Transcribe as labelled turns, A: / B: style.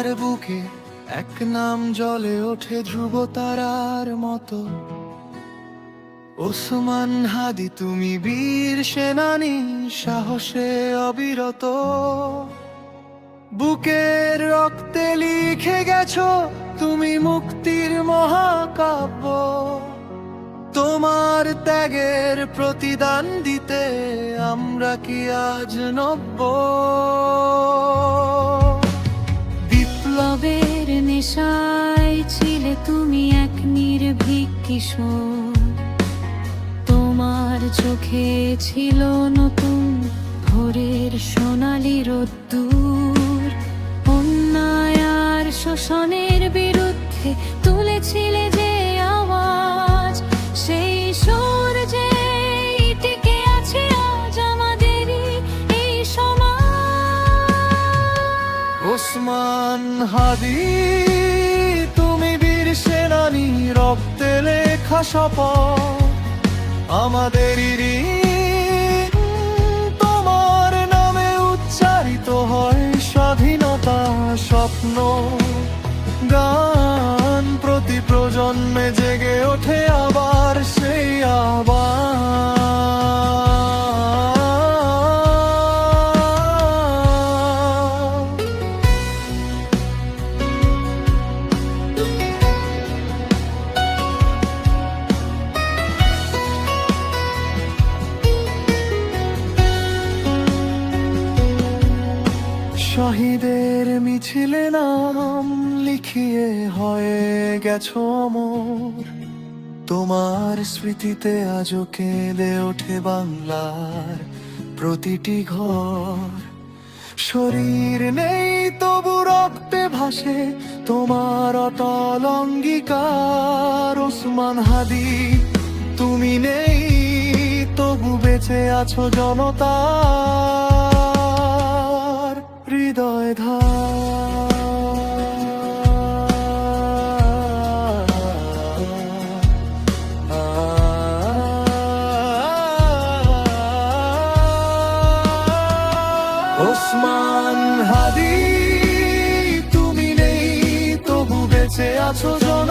A: তোমার বুকে এক নাম জলে ওঠে ধ্রুব তারার মতো। ওসমান হাদি, তুমি বীর সেনানী, সাহসে অবিরত। বুকের রক্তে লিখে গেছো, তুমি মুক্তির মহাকাব্য। তোমার ত্যাগের প্রতিদান দিতে আমরা কি আজ নব্য?
B: তুমি এক নির্ভীক কিশোর। তোমার চোখে ছিল নতুন ভোরের সোনালি রোদ্দুর। অন্যায় শোষণের বিরুদ্ধে তুলেছিলে যে আওয়াজ, সেই সুর যে টিকে আছে আজ আমাদেরই এই সমাজ।
A: ওসমান হাদি শপথ আমাদেরই ঋণ তোমার নামে উচ্চারিত হয় স্বাধীনতা স্বপ্ন। গান প্রতি প্রজন্মে জেগে ওঠে আবার সেই আবার শহীদের মিছিলে নাম লিখিয়ে হয়ে গেছ মোর। তোমার স্মৃতিতে আজও কেঁদে ওঠে বাংলার প্রতিটি ঘর। শরীর নেই তবু রক্তে ভাসে তোমার অটল অঙ্গীকার। ওসমান হাদি, তুমি নেই তবু বেঁচে আছো জনতার ওসমান হাদি তুমি নেই তবু বেঁচে আছো জন